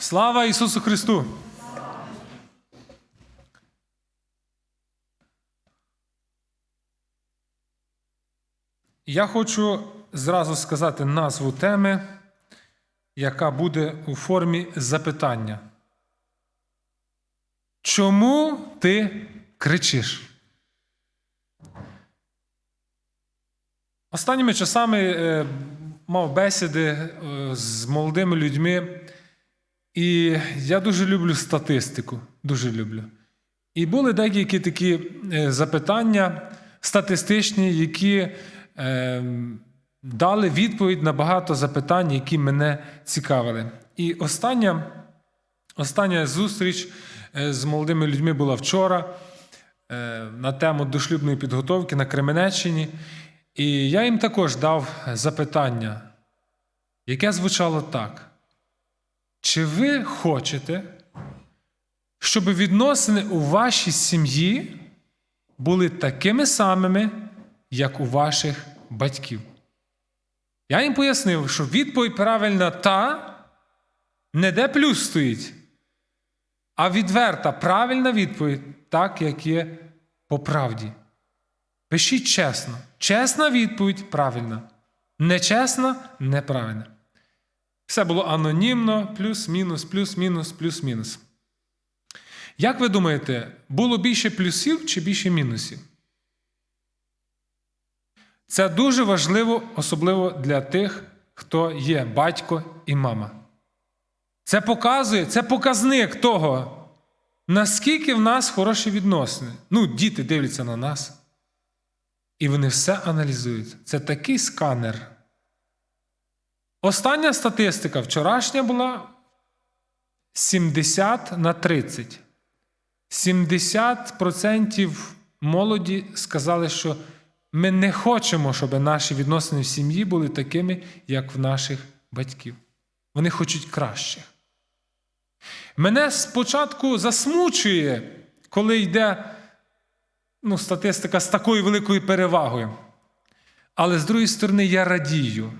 Слава Ісусу Христу! Я хочу зразу сказати назву теми, яка буде у формі запитання. Чому ти кричиш? Останніми часами е, мав бесіди е, з молодими людьми, і я дуже люблю статистику. Дуже люблю. І були деякі такі е, запитання статистичні, які е, дали відповідь на багато запитань, які мене цікавили. І остання, остання зустріч е, з молодими людьми була вчора е, на тему дошлюбної підготовки на Кременеччині. І я їм також дав запитання, яке звучало так. Чи ви хочете, щоб відносини у вашій сім'ї були такими самими, як у ваших батьків? Я їм пояснив, що відповідь правильна та, не де плюс стоїть, а відверта правильна відповідь, так, як є по правді. Пишіть чесно. Чесна відповідь правильна. Нечесна неправильна. Все було анонімно, плюс-мінус, плюс-мінус, плюс-мінус. Як ви думаєте, було більше плюсів чи більше мінусів? Це дуже важливо, особливо для тих, хто є батько і мама. Це показує, це показник того, наскільки в нас хороші відносини. Ну, діти дивляться на нас. І вони все аналізують. Це такий сканер. Остання статистика вчорашня була 70 на 30. 70% молоді сказали, що ми не хочемо, щоб наші відносини в сім'ї були такими, як в наших батьків. Вони хочуть краще. Мене спочатку засмучує, коли йде ну, статистика з такою великою перевагою. Але з другої сторони, я радію,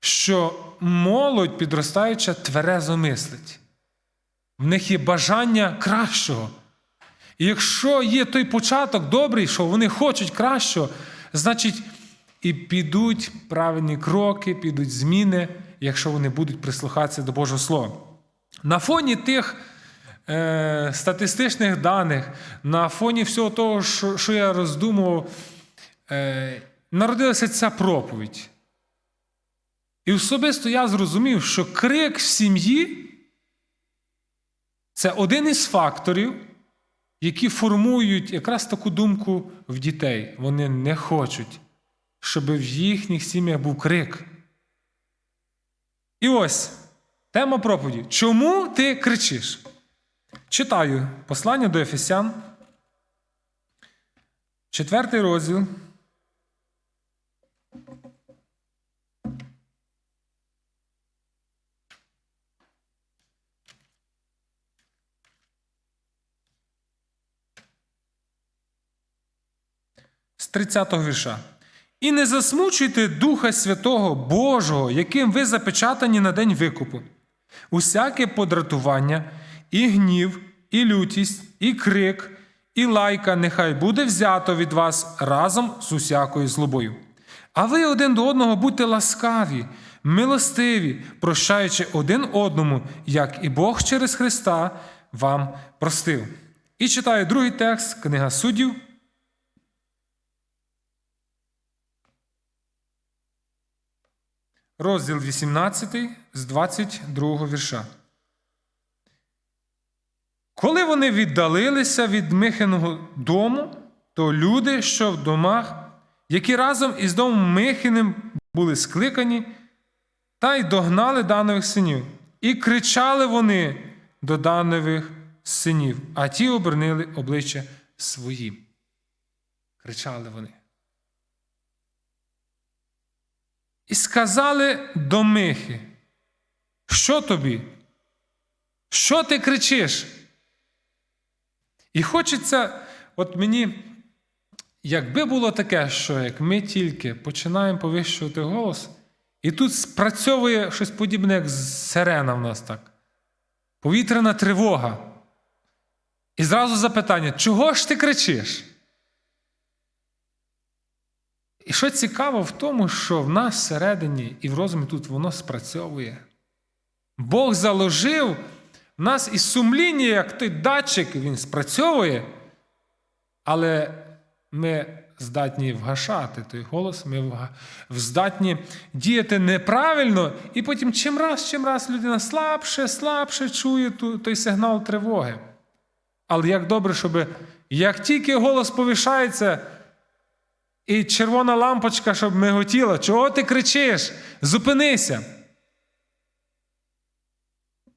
що молодь підростаюча тверезо мислить. В них є бажання кращого. І якщо є той початок добрий, що вони хочуть кращого, значить і підуть правильні кроки, підуть зміни, якщо вони будуть прислухатися до Божого Слова. На фоні тих е, статистичних даних, на фоні всього того, що, що я роздумував, е, народилася ця проповідь. І особисто я зрозумів, що крик в сім'ї це один із факторів, які формують якраз таку думку в дітей. Вони не хочуть, щоб в їхніх сім'ях був крик. І ось тема проповіді. Чому ти кричиш? Читаю послання до Ефесян, четвертий розділ. 30-го вірша. І не засмучуйте Духа Святого Божого, яким ви запечатані на день викупу. Усяке подратування, і гнів, і лютість, і крик, і лайка нехай буде взято від вас разом з усякою злобою. А ви один до одного будьте ласкаві, милостиві, прощаючи один одному, як і Бог через Христа вам простив. І читаю другий текст, книга суддів. Розділ 18 з 22 вірша. Коли вони віддалилися від Михиного дому, то люди, що в домах, які разом із домом Михиним були скликані, та й догнали данових синів, і кричали вони до данових синів, а ті обернили обличчя свої. Кричали вони. І сказали до Михи, що тобі? Що ти кричиш? І хочеться, от мені, якби було таке, що як ми тільки починаємо повищувати голос, і тут спрацьовує щось подібне, як сирена в нас так. повітряна тривога. І зразу запитання: чого ж ти кричиш? І що цікаво в тому, що в нас всередині і в розумі тут воно спрацьовує. Бог заложив в нас і сумління, як той датчик, він спрацьовує, але ми здатні вгашати той голос, ми здатні діяти неправильно, і потім чим раз, чим раз людина слабше, слабше чує той сигнал тривоги. Але як добре, щоб як тільки голос повишається, і червона лампочка, щоб миготіла, чого ти кричиш? Зупинися.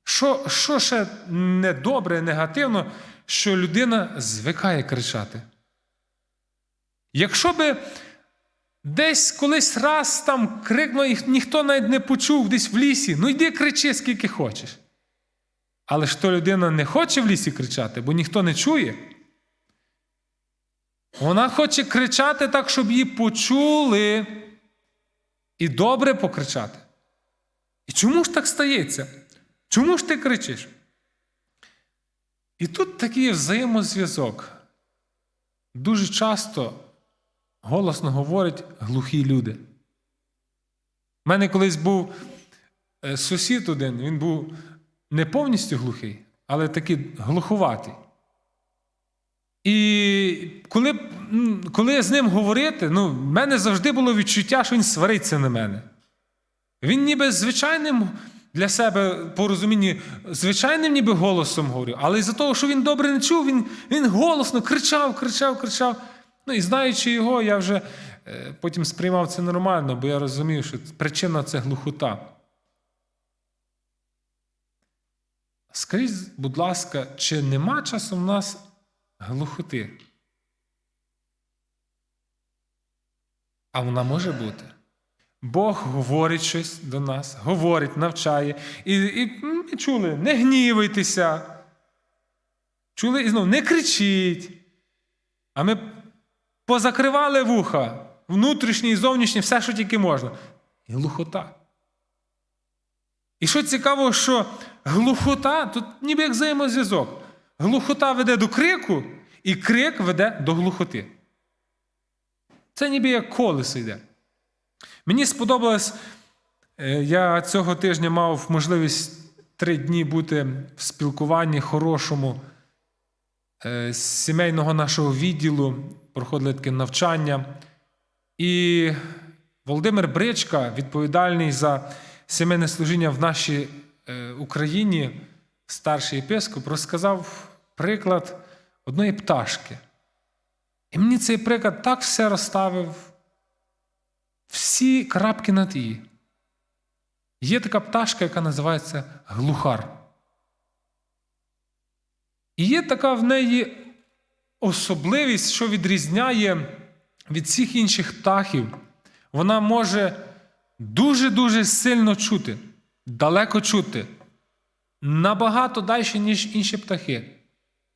Що, що ще недобре, негативно, що людина звикає кричати? Якщо би десь колись раз там крикнув, і ніхто навіть не почув десь в лісі, ну йди кричи, скільки хочеш. Але ж то людина не хоче в лісі кричати, бо ніхто не чує. Вона хоче кричати так, щоб її почули і добре покричати. І чому ж так стається? Чому ж ти кричиш? І тут такий взаємозв'язок. Дуже часто голосно говорять глухі люди. У мене колись був е, сусід один, він був не повністю глухий, але такий глуховатий. І коли, коли з ним говорити, ну, в мене завжди було відчуття, що він свариться на мене. Він ніби звичайним для себе по розумінні, звичайним ніби голосом говорив, але із-за того, що він добре не чув, він, він голосно кричав, кричав, кричав. Ну і знаючи його, я вже е, потім сприймав це нормально, бо я розумів, що причина це глухота. Скажіть, будь ласка, чи нема часом в нас глухоти? А вона може бути. Бог говорить щось до нас, говорить, навчає. І, і ми чули, не гнівайтеся. Чули і знову не кричіть. А ми позакривали вуха, внутрішні і зовнішні, все, що тільки можна. І глухота. І що цікаво, що глухота, тут ніби як взаємозв'язок. Глухота веде до крику, і крик веде до глухоти. Це ніби як колесо йде. Мені сподобалось, е, я цього тижня мав можливість три дні бути в спілкуванні хорошому е, з сімейного нашого відділу, проходили таке навчання. І Володимир Бричка, відповідальний за сімейне служіння в нашій е, Україні, старший єпископ, розказав приклад одної пташки. І мені цей приклад так все розставив, всі крапки над «і». Є така пташка, яка називається глухар. І є така в неї особливість, що відрізняє від всіх інших птахів. Вона може дуже-дуже сильно чути, далеко чути, набагато далі, ніж інші птахи.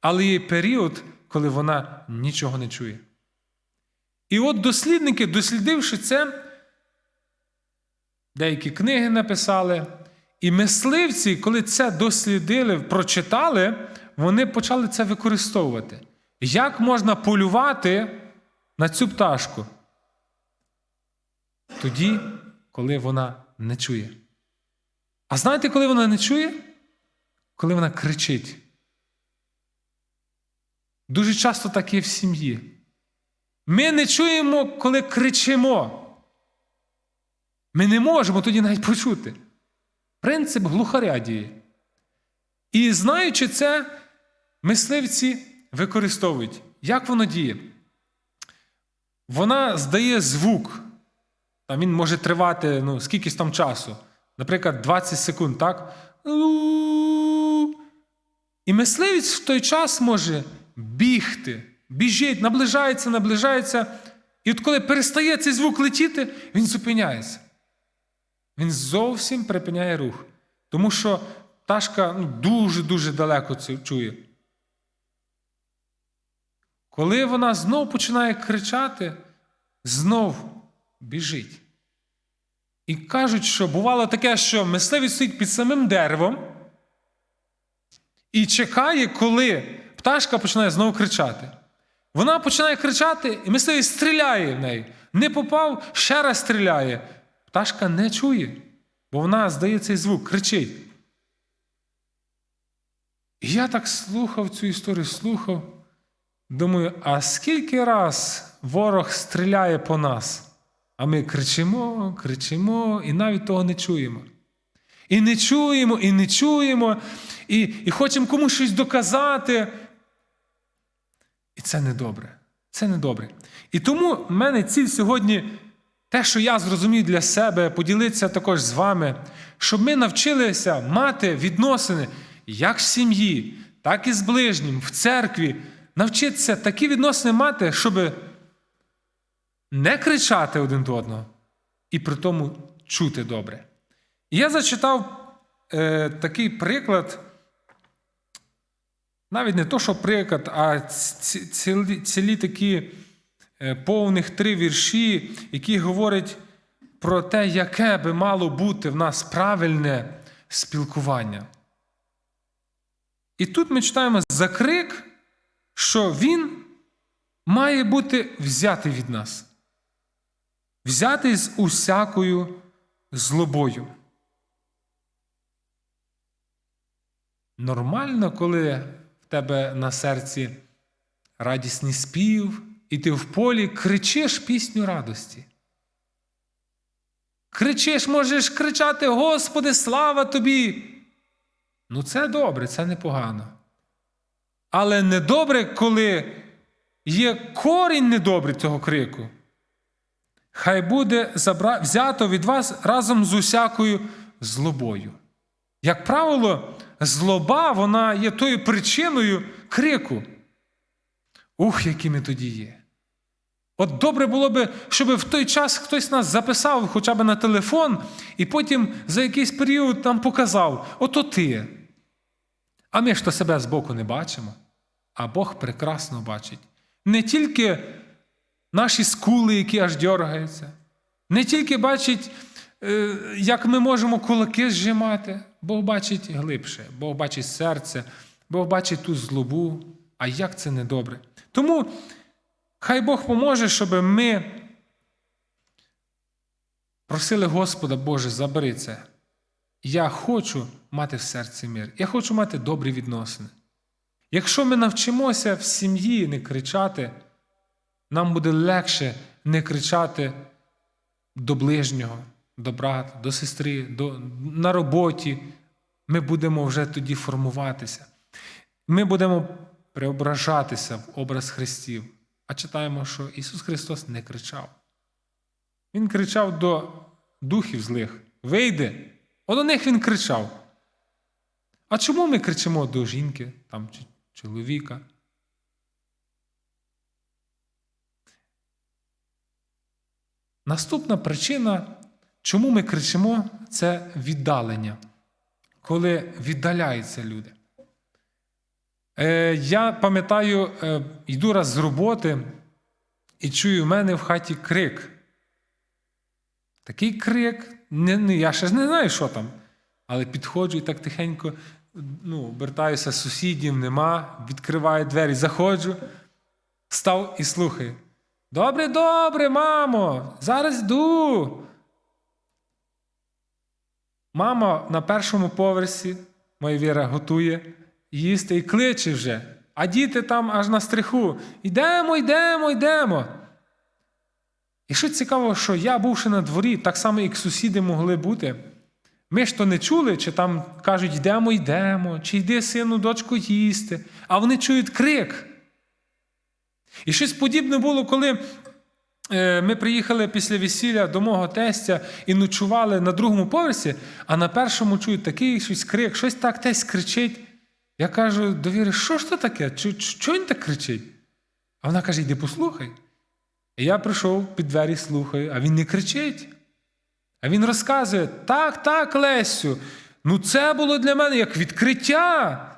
Але є період, коли вона нічого не чує. І от дослідники, дослідивши це, деякі книги написали, і мисливці, коли це дослідили, прочитали, вони почали це використовувати. Як можна полювати на цю пташку? Тоді, коли вона не чує. А знаєте, коли вона не чує? Коли вона кричить. Дуже часто так є в сім'ї. Ми не чуємо, коли кричимо. Ми не можемо тоді навіть почути. Принцип глухаря діє. І знаючи це, мисливці використовують. Як воно діє? Вона здає звук. Там він може тривати ну, скількись там часу. Наприклад, 20 секунд, так? І мисливець в той час може бігти, біжить, наближається, наближається. І от коли перестає цей звук летіти, він зупиняється. Він зовсім припиняє рух. Тому що пташка ну, дуже-дуже далеко це чує. Коли вона знов починає кричати, знов біжить. І кажуть, що бувало таке, що мисливець стоїть під самим деревом, і чекає, коли пташка починає знову кричати. Вона починає кричати, і мисливець стріляє в неї. Не попав, ще раз стріляє. Пташка не чує, бо вона здає цей звук, кричить. І я так слухав цю історію, слухав. Думаю, а скільки раз ворог стріляє по нас, а ми кричимо, кричимо і навіть того не чуємо. І не чуємо, і не чуємо, і, і хочемо комусь щось доказати. Це недобре. Це недобре. І тому в мене ціль сьогодні, те, що я зрозумів для себе, поділитися також з вами, щоб ми навчилися мати відносини як в сім'ї, так і з ближнім, в церкві, навчитися такі відносини мати, щоб не кричати один до одного і при тому чути добре. І я зачитав е, такий приклад, навіть не то, що приклад, а цілі, цілі такі е, повних три вірші, які говорять про те, яке би мало бути в нас правильне спілкування. І тут ми читаємо за крик, що він має бути взятий від нас, взятий з усякою злобою. Нормально, коли тебе на серці радісний спів, і ти в полі кричиш пісню радості. Кричиш, можеш кричати: Господи, слава тобі! Ну, це добре, це непогано. Але недобре, коли є корінь недобрий цього крику. Хай буде взято від вас разом з усякою злобою. Як правило, злоба вона є тою причиною крику. Ух, які ми тоді є. От добре було би, щоб в той час хтось нас записав хоча б на телефон, і потім за якийсь період нам показав: ото ти. А ми ж то себе збоку не бачимо, а Бог прекрасно бачить. Не тільки наші скули, які аж дергаються, не тільки бачить, як ми можемо кулаки зжимати, Бог бачить глибше, Бог бачить серце, Бог бачить ту злобу, а як це недобре. Тому хай Бог поможе, щоб ми просили Господа, Боже, забери це. Я хочу мати в серці мир. Я хочу мати добрі відносини. Якщо ми навчимося в сім'ї не кричати, нам буде легше не кричати до ближнього, до брата, до сестри, до, на роботі. Ми будемо вже тоді формуватися. Ми будемо преображатися в образ Христів. А читаємо, що Ісус Христос не кричав. Він кричав до духів злих: Вийди! От до них він кричав. А чому ми кричимо до жінки там, чи чоловіка? Наступна причина, чому ми кричимо, це віддалення, коли віддаляються люди. Е, я пам'ятаю, е, йду раз з роботи і чую в мене в хаті крик. Такий крик, не, не, я ще ж не знаю, що там. Але підходжу і так тихенько ну, обертаюся сусідів, нема, відкриваю двері, заходжу, став і слухаю. Добре, добре, мамо, зараз йду. Мама на першому поверсі, моя Віра, готує їсти і кличе вже. А діти там аж на стриху. Йдемо, йдемо, йдемо. І що цікаво, що я, бувши на дворі, так само, як сусіди могли бути. Ми ж то не чули, чи там кажуть, йдемо, йдемо, чи йди, сину, дочку, їсти. А вони чують крик. І щось подібне було, коли ми приїхали після весілля до мого тестя і ночували на другому поверсі, а на першому чують такий щось крик, щось так тесть кричить. Я кажу до Віри, що ж це таке? Чого він так кричить? А вона каже: йди послухай. І я прийшов під двері, слухаю, а він не кричить. А він розказує: так, так, Лесю, ну це було для мене як відкриття.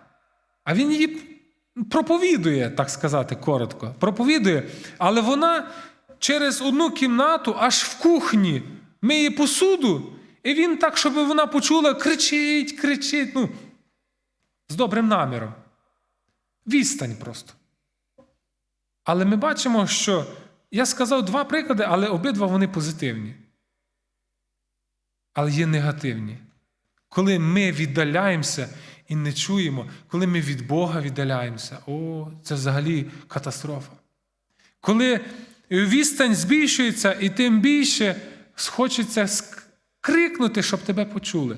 А він її проповідує, так сказати, коротко. Проповідує. Але вона через одну кімнату аж в кухні миє посуду. І він так, щоб вона почула, кричить, кричить. Ну, з добрим наміром. Відстань просто. Але ми бачимо, що я сказав два приклади, але обидва вони позитивні. Але є негативні. Коли ми віддаляємося і не чуємо, коли ми від Бога віддаляємося, о, це взагалі катастрофа. Коли відстань збільшується, і тим більше хочеться крикнути, щоб тебе почули.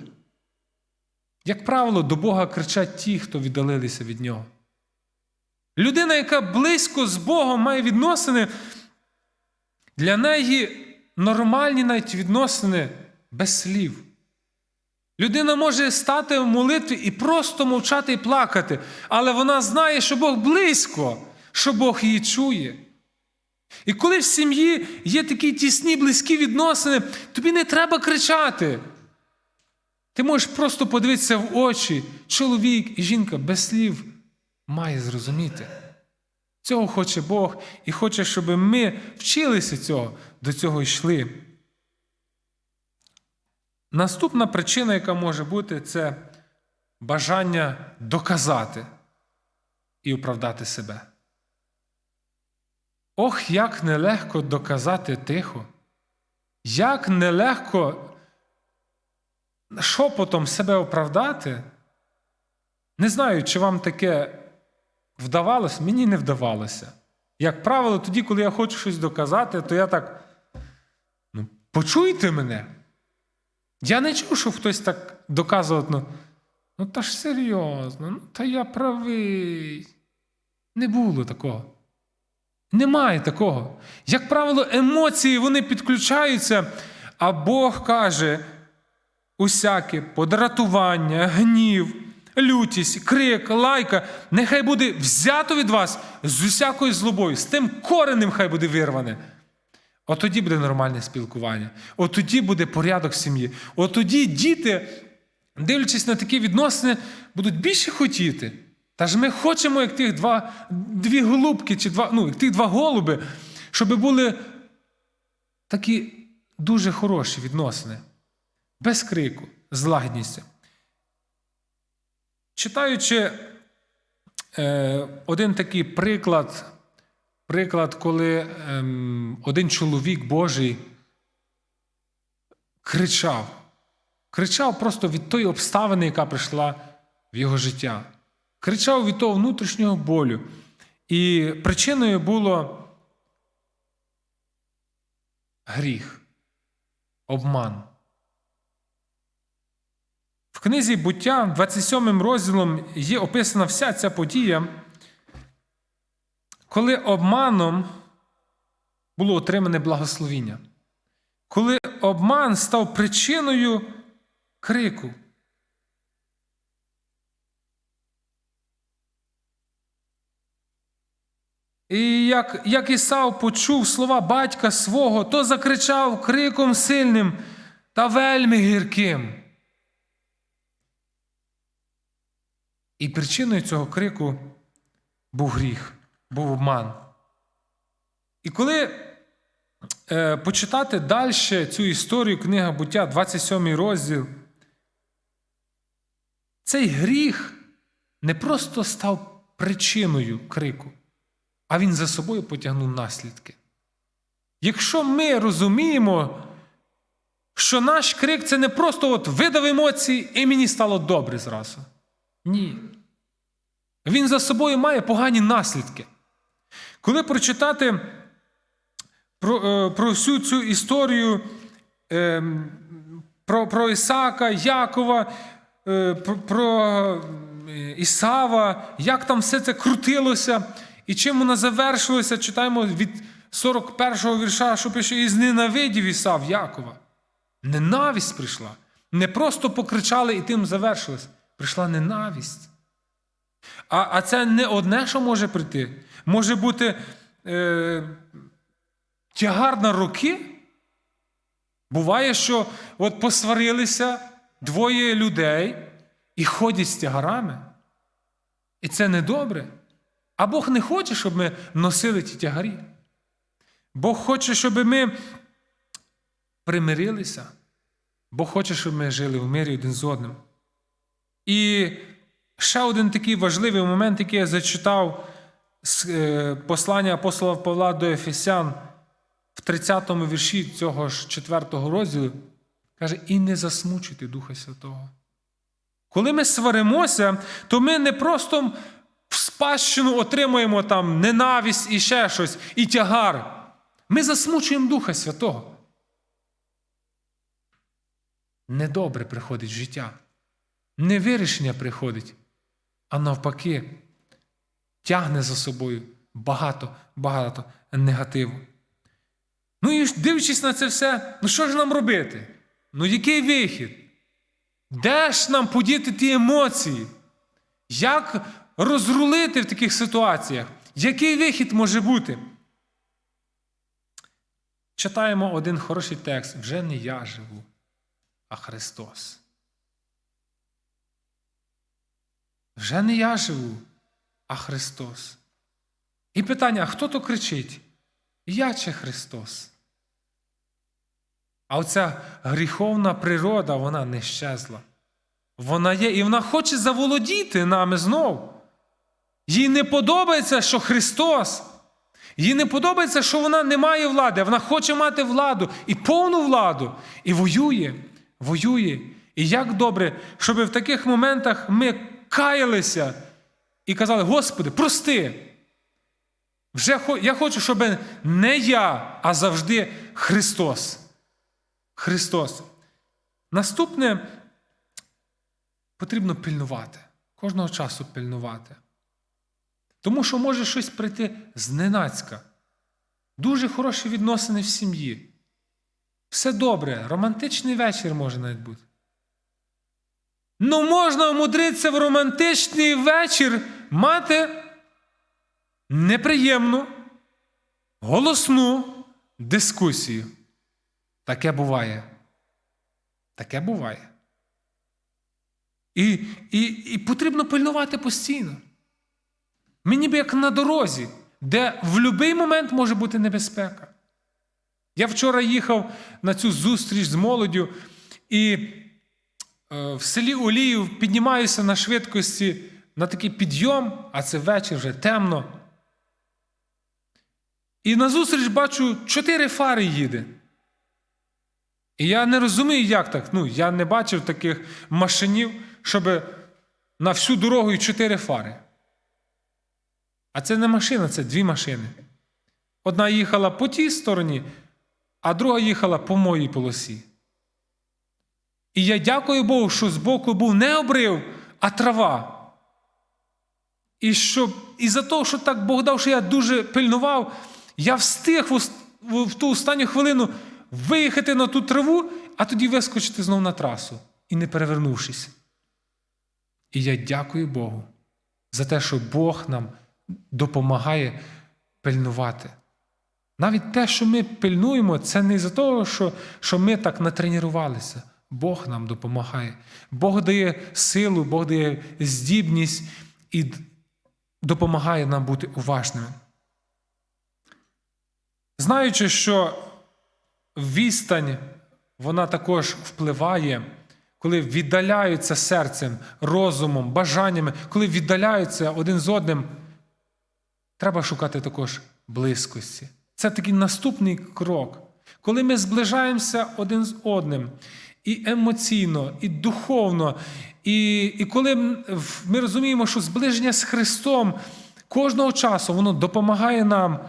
Як правило, до Бога кричать ті, хто віддалилися від Нього. Людина, яка близько з Богом має відносини, для неї нормальні навіть відносини без слів. Людина може стати в молитві і просто мовчати і плакати, але вона знає, що Бог близько, що Бог її чує. І коли в сім'ї є такі тісні, близькі відносини, тобі не треба кричати. Ти можеш просто подивитися в очі, чоловік і жінка без слів має зрозуміти. Цього хоче Бог і хоче, щоб ми вчилися цього, до цього йшли. Наступна причина, яка може бути, це бажання доказати і оправдати себе. Ох, як нелегко доказати тихо, як нелегко шепотом себе оправдати. Не знаю, чи вам таке вдавалося, мені не вдавалося. Як правило, тоді, коли я хочу щось доказати, то я так. Ну, почуйте мене. Я не чув, що хтось так доказував, ну, ну та ж серйозно, ну та я правий. Не було такого. Немає такого. Як правило, емоції вони підключаються, а Бог каже: усяке подратування, гнів, лютість, крик, лайка, нехай буде взято від вас з усякою злобою, з тим коренем хай буде вирване. От тоді буде нормальне спілкування. От тоді буде порядок в сім'ї. От тоді діти, дивлячись на такі відносини, будуть більше хотіти. Та ж ми хочемо, як тих два, дві голубки, чи два, ну, як тих два голуби, щоб були такі дуже хороші відносини, без крику, з лагідністю. Читаючи е, один такий приклад, приклад, коли е, один чоловік Божий кричав, кричав просто від тої обставини, яка прийшла в його життя. Кричав від того внутрішнього болю. І причиною було гріх, обман. В книзі буття, 27 розділом, є описана вся ця подія, коли обманом було отримане благословіння, коли обман став причиною крику. І як як Ісав почув слова батька свого, то закричав криком сильним та вельми гірким. І причиною цього крику був гріх, був обман. І коли е, почитати далі цю історію книга буття, 27 розділ, цей гріх не просто став причиною крику а він за собою потягнув наслідки. Якщо ми розуміємо, що наш крик це не просто от видав емоції, і мені стало добре зразу. Ні. Він за собою має погані наслідки. Коли прочитати про е, про всю цю історію е, про про Ісака, Якова, е, про, про Ісава, як там все це крутилося, і чим вона завершилася, читаємо від 41-го вірша, що пише, і зненавидів Ісав Якова. Ненависть прийшла. Не просто покричали і тим завершилось. Прийшла ненависть. А а це не одне, що може прийти. Може бути е, тягар на роки. Буває, що от посварилися двоє людей і ходять з тягарами. І це недобре. А Бог не хоче, щоб ми носили ті тягарі. Бог хоче, щоб ми примирилися. Бог хоче, щоб ми жили в мирі один з одним. І ще один такий важливий момент, який я зачитав з е, послання апостола Павла до Ефесян в 30 му вірші цього ж 4 розділу, каже: і не засмучуйте Духа Святого. Коли ми сваримося, то ми не просто в спадщину отримуємо там ненависть і ще щось, і тягар. Ми засмучуємо Духа Святого. Недобре приходить життя. Не вирішення приходить, а навпаки, тягне за собою багато, багато негативу. Ну і дивлячись на це все, ну що ж нам робити? Ну який вихід? Де ж нам подіти ті емоції? Як розрулити в таких ситуаціях? Який вихід може бути? Читаємо один хороший текст. Вже не я живу, а Христос. Вже не я живу, а Христос. І питання: хто то кричить? Я чи Христос? А оця гріховна природа, вона не щезла. Вона є, і вона хоче заволодіти нами знов. Їй не подобається, що Христос. Їй не подобається, що вона не має влади, вона хоче мати владу і повну владу, і воює, воює. І як добре, щоб в таких моментах ми каялися і казали: Господи, прости. Вже Я хочу, щоб не я, а завжди Христос. Христос. Наступне потрібно пильнувати, кожного часу пильнувати. Тому що може щось прийти зненацька. Дуже хороші відносини в сім'ї. Все добре, романтичний вечір може навіть бути. Ну можна умудритися в романтичний вечір мати неприємну, голосну дискусію. Таке буває. Таке буває. І, і, І потрібно пильнувати постійно. Ми ніби як на дорозі, де в будь-який момент може бути небезпека. Я вчора їхав на цю зустріч з молоддю і е, в селі Оліїв піднімаюся на швидкості на такий підйом, а це вечір вже темно. І на зустріч бачу, чотири фари їде. І я не розумію, як так. Ну, Я не бачив таких машинів, щоб на всю дорогу і чотири фари. А це не машина, це дві машини. Одна їхала по тій стороні, а друга їхала по моїй полосі. І я дякую Богу, що збоку був не обрив, а трава. І що, і за того, що так Бог дав, що я дуже пильнував, я встиг в, в ту останню хвилину виїхати на ту траву, а тоді вискочити знову на трасу і не перевернувшись. І я дякую Богу за те, що Бог нам допомагає пильнувати. Навіть те, що ми пильнуємо, це не за того, що, що ми так натренувалися. Бог нам допомагає. Бог дає силу, Бог дає здібність і допомагає нам бути уважними. Знаючи, що відстань вона також впливає, коли віддаляються серцем, розумом, бажаннями, коли віддаляються один з одним, треба шукати також близькості. Це такий наступний крок. Коли ми зближаємося один з одним і емоційно, і духовно, і і коли ми розуміємо, що зближення з Христом кожного часу воно допомагає нам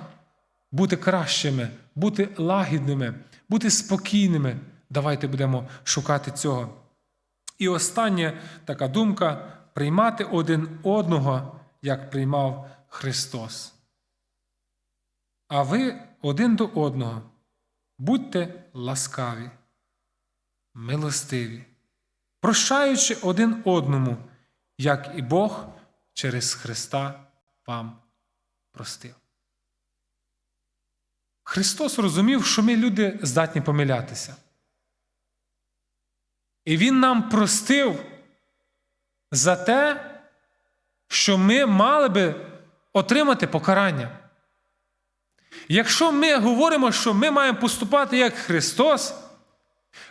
бути кращими, бути лагідними, бути спокійними. Давайте будемо шукати цього. І остання така думка приймати один одного, як приймав Христос. А ви один до одного будьте ласкаві, милостиві, прощаючи один одному, як і Бог через Христа вам простив. Христос розумів, що ми люди здатні помилятися. І Він нам простив за те, що ми мали би отримати покарання. Якщо ми говоримо, що ми маємо поступати як Христос,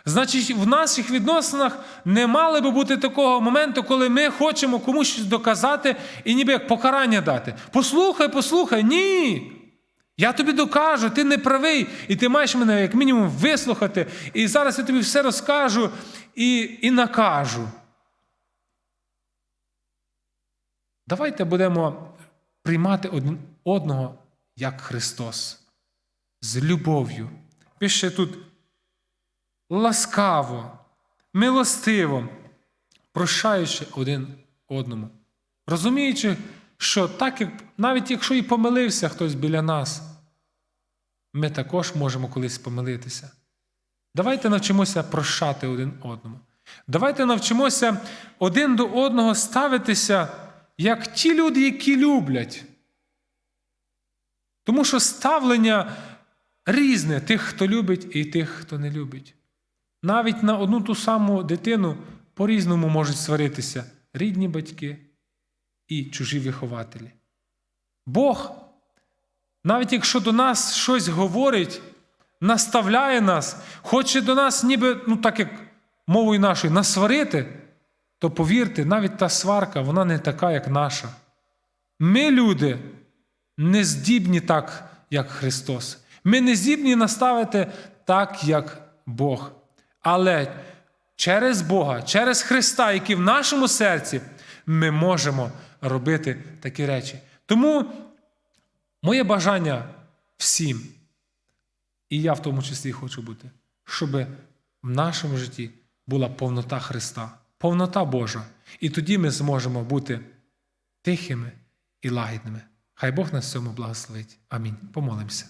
Значить, в наших відносинах не мали би бути такого моменту, коли ми хочемо комусь щось доказати і ніби як покарання дати. Послухай, послухай, ні. Я тобі докажу, ти не правий, і ти маєш мене як мінімум вислухати. І зараз я тобі все розкажу і, і накажу. Давайте будемо приймати один одного як Христос. З любов'ю. Пише тут ласкаво, милостиво, прощаючи один одному. Розуміючи, що так як навіть якщо і помилився хтось біля нас, ми також можемо колись помилитися. Давайте навчимося прощати один одному. Давайте навчимося один до одного ставитися як ті люди, які люблять. Тому що ставлення різне тих, хто любить, і тих, хто не любить. Навіть на одну ту саму дитину по-різному можуть сваритися рідні батьки і чужі вихователі. Бог, навіть якщо до нас щось говорить, наставляє нас, хоче до нас, ніби, ну так як мовою нашою, насварити, то повірте, навіть та сварка, вона не така, як наша. Ми, люди, не здібні так, як Христос. Ми не здібні наставити так, як Бог. Але через Бога, через Христа, який в нашому серці, ми можемо робити такі речі. Тому моє бажання всім, і я в тому числі хочу бути, щоб в нашому житті була повнота Христа, повнота Божа. І тоді ми зможемо бути тихими і лагідними. Хай Бог нас цьому благословить. Амінь. Помолимося.